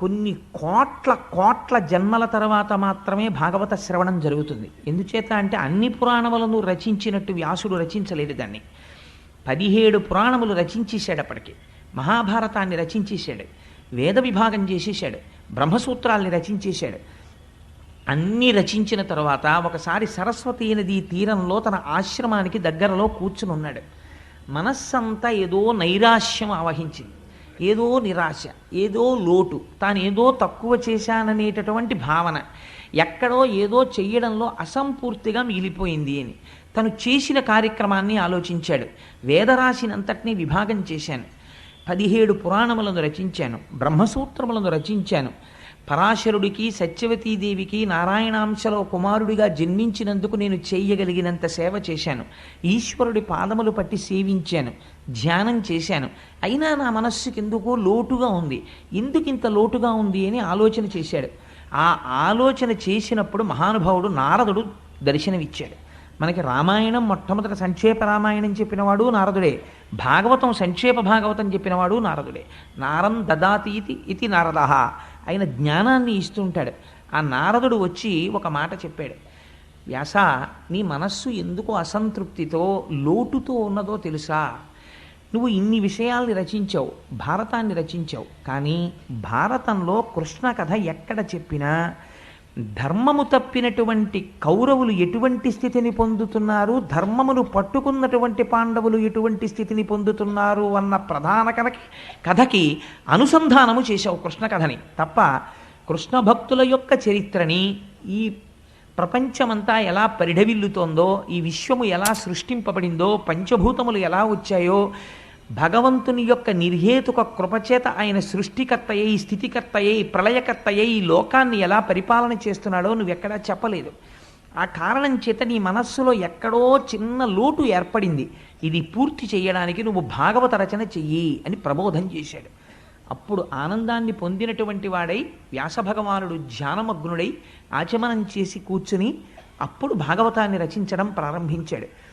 కొన్ని కోట్ల కోట్ల జన్మల తర్వాత మాత్రమే భాగవత శ్రవణం జరుగుతుంది. ఎందుచేత అంటే అన్ని పురాణములను రచించినట్టు వ్యాసుడు రచించలేదు దాన్ని. పదిహేడు పురాణములు రచించేశాడు అప్పటికి. మహాభారతాన్ని రచించేశాడు. వేద విభాగం చేసేసాడు బ్రహ్మసూత్రాల్ని రచించేశాడు. అన్నీ రచించిన తర్వాత ఒకసారి సరస్వతి నది తీరంలో తన ఆశ్రమానికి దగ్గరలో కూర్చుని ఉన్నాడు మనస్సంతా ఏదో నైరాశ్యం ఆవహించింది. ఏదో నిరాశ ఏదో లోటు తాను ఏదో తక్కువ చేశాననేటటువంటి భావన ఎక్కడో ఏదో చెయ్యడంలో అసంపూర్తిగా మిగిలిపోయింది అని. తను చేసిన కార్యక్రమాన్ని ఆలోచించాడు. వేదరాశినంతటినీ విభాగం చేశాను. పదిహేడు పురాణములను రచించాను. బ్రహ్మసూత్రములను రచించాను. పరాశరుడికి సత్యవతీదేవికి నారాయణాంశలో కుమారుడిగా జన్మించినందుకు నేను చేయగలిగినంత సేవ చేశాను. ఈశ్వరుడి పాదములు పట్టి సేవించాను. ధ్యానం చేశాను. అయినా నా మనస్సుకి ఎందుకో లోటుగా ఉంది. ఎందుకు ఇంత లోటుగా ఉంది అని ఆలోచన చేశాడు. ఆ ఆలోచన చేసినప్పుడు మహానుభావుడు నారదుడు దర్శనమిచ్చాడు. మనకి రామాయణం మొట్టమొదటి సంక్షేప రామాయణం చెప్పినవాడు నారదుడే. భాగవతం సంక్షేప భాగవతం చెప్పినవాడు నారదుడే. నారం దదాతీతి ఇది నారద. ఆయన జ్ఞానాన్ని ఇస్తుంటాడు. ఆ నారదుడు వచ్చి ఒక మాట చెప్పాడు. వ్యాస నీ మనస్సు ఎందుకు అసంతృప్తితో లోటుతో ఉన్నదో తెలుసా? నువ్వు ఇన్ని విషయాల్ని రచించావు భారతాన్ని రచించావు. కానీ భారతంలో కృష్ణ కథ ఎక్కడ చెప్పినా ధర్మము తప్పినటువంటి కౌరవులు ఎటువంటి స్థితిని పొందుతున్నారు? ధర్మమును పట్టుకున్నటువంటి పాండవులు ఎటువంటి స్థితిని పొందుతున్నారు? అన్న ప్రధాన కథకి కథకి అనుసంధానము చేశావు కృష్ణ కథని. తప్ప కృష్ణ భక్తుల యొక్క చరిత్రని ఈ ప్రపంచమంతా ఎలా పరిఢవిల్లుతోందో ఈ విశ్వము ఎలా సృష్టింపబడిందో పంచభూతములు ఎలా వచ్చాయో భగవంతుని యొక్క నిర్హేతుక కృపచేత ఆయన సృష్టికర్తయ్యి స్థితికర్తయ్యి ప్రళయకర్తయ్యి ఈ లోకాన్ని ఎలా పరిపాలన చేస్తున్నాడో నువ్వెక్కడా చెప్పలేదు. ఆ కారణం చేత నీ మనస్సులో ఎక్కడో చిన్న లోటు ఏర్పడింది. ఇది పూర్తి చేయడానికి నువ్వు భాగవత రచన చెయ్యి అని ప్రబోధం చేశాడు. అప్పుడు ఆనందాన్ని పొందినటువంటి వాడై వ్యాసభగవానుడు ధ్యానమగ్నుడై ఆచమనం చేసి కూర్చుని అప్పుడు భాగవతాన్ని రచించడం ప్రారంభించాడు.